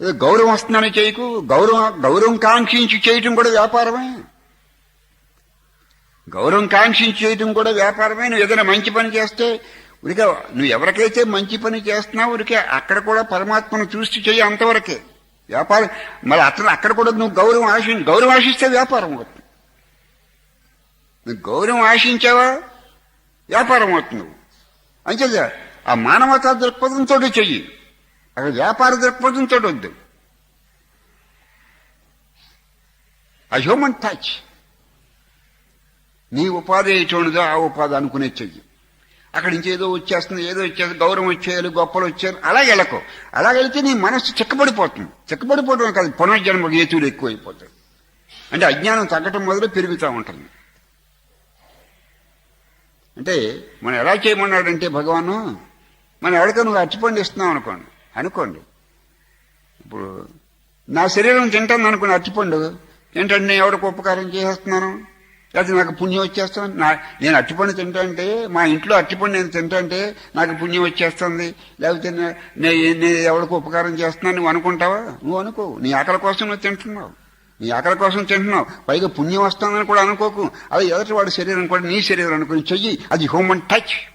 ఏదో గౌరవం వస్తుందని చేయకు. గౌరవం గౌరవం కాంక్షించి చేయటం కూడా వ్యాపారమే. గౌరవం కాంక్షించి చేయటం కూడా వ్యాపారమే. నువ్వు ఏదైనా మంచి పని చేస్తే ఉరికే నువ్వు ఎవరికైతే మంచి పని చేస్తున్నావు ఉరికే అక్కడ కూడా పరమాత్మను చూసి చెయ్యి అంతవరకే. వ్యాపారం మరి అతను అక్కడ కూడా నువ్వు గౌరవం ఆశి గౌరవం ఆశిస్తే వ్యాపారం అవుతుంది. నువ్వు గౌరవం ఆశించావా? వ్యాపారం అవుతుంది నువ్వు. అంచేది ఆ మానవతా దృక్పథంతో చెయ్యి. అక్కడ వ్యాపార దృక్పథంతో వద్దు ఆ హ్యూమన్ టచ్ నీ ఉపాధి ఎటువంటిదో ఆ ఉపాధి అనుకునే చెయ్యి. అక్కడి నుంచి ఏదో వచ్చేస్తుంది ఏదో వచ్చేది గౌరవం వచ్చేయాలి గొప్పలు వచ్చేయాలి అలాగే వెళ్ళకు. అలా వెళితే నీ మనస్సు చిక్కబడిపోతుంది. చిక్కబడిపోవడం కాదు పునర్జన్మ హేతువులు ఎక్కువైపోతాయి. అంటే అజ్ఞానం తగ్గటం మొదలు పెరుగుతూ ఉంటుంది. అంటే మనం ఎలా చేయమన్నాడంటే భగవాను మనం ఎవరికైనా నువ్వు అచ్చిపండు ఇస్తున్నావు అనుకోండి. అనుకోండి. ఇప్పుడు నా శరీరం తింటాను అనుకుని అరటిపండు. ఏంటంటే నేను ఎవరికి ఉపకారం చేసేస్తున్నాను లేకపోతే నాకు పుణ్యం వచ్చేస్తుంది? నా నేను అట్టిపండు తింటాంటే మా ఇంట్లో అట్టిపండు నేను తింటాంటే నాకు పుణ్యం వచ్చేస్తుంది. లేకపోతే నేను ఎవరికి ఉపకారం చేస్తున్నాను? నువ్వు అనుకుంటావా? నువ్వు అనుకో. నీ ఆకలి కోసం నువ్వు తింటున్నావు. నీ ఆకలి కోసం తింటున్నావు. పైగా పుణ్యం వస్తుందని కూడా అనుకోకు. అది ఎదుటి వాడి శరీరం కూడా నీ శరీరం అనుకుని చెయ్యి. అది హ్యూమన్ టచ్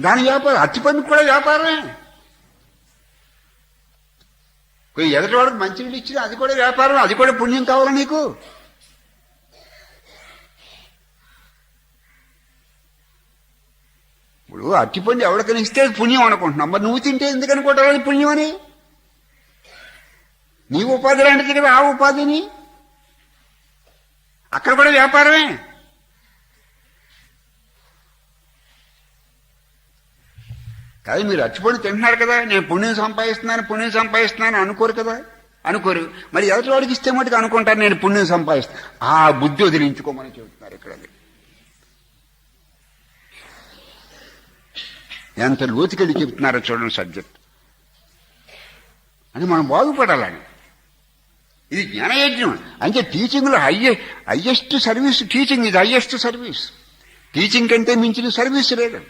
దాని వ్యాపారం అత్తిపందుకు కూడా వ్యాపారమే. కొన్ని ఎదుటి వాడికి మంచినీళ్ళు ఇచ్చిన అది కూడా వ్యాపారం అది కూడా పుణ్యం కావాలా నీకు? ఇప్పుడు అట్టిపండు ఎవరికైనా ఇస్తే పుణ్యం అనుకుంటున్నాం మరి నువ్వు తింటే ఎందుకు అనుకుంటావు అది పుణ్యం అని నీ ఉపాధి లాంటిది కదా ఆ ఉపాధిని. అక్కడ కూడా వ్యాపారమే. కాదు మీరు అచ్చిపండు తింటున్నారు కదా నేను పుణ్యం సంపాదిస్తున్నాను పుణ్యం సంపాదిస్తున్నాను అనుకోరు కదా? అనుకోరు. మరి ఎదుటి వాడికి ఇస్తే మటుకు అనుకుంటారు నేను పుణ్యం సంపాదిస్తాను ఆ బుద్ధి వదిలించుకోమని చెబుతున్నారు ఇక్కడ ఎంత లోతుకెళ్ళి చెప్తున్నారో చూడండి సబ్జెక్ట్. అని మనం బాగుపడాలని. ఇది జ్ఞానయజ్ఞం. అంటే టీచింగ్లో హయ్యె హయ్యెస్ట్ సర్వీస్ టీచింగ్ ఇది హయ్యెస్ట్ సర్వీస్. టీచింగ్ కంటే మించిన సర్వీస్ లేదు.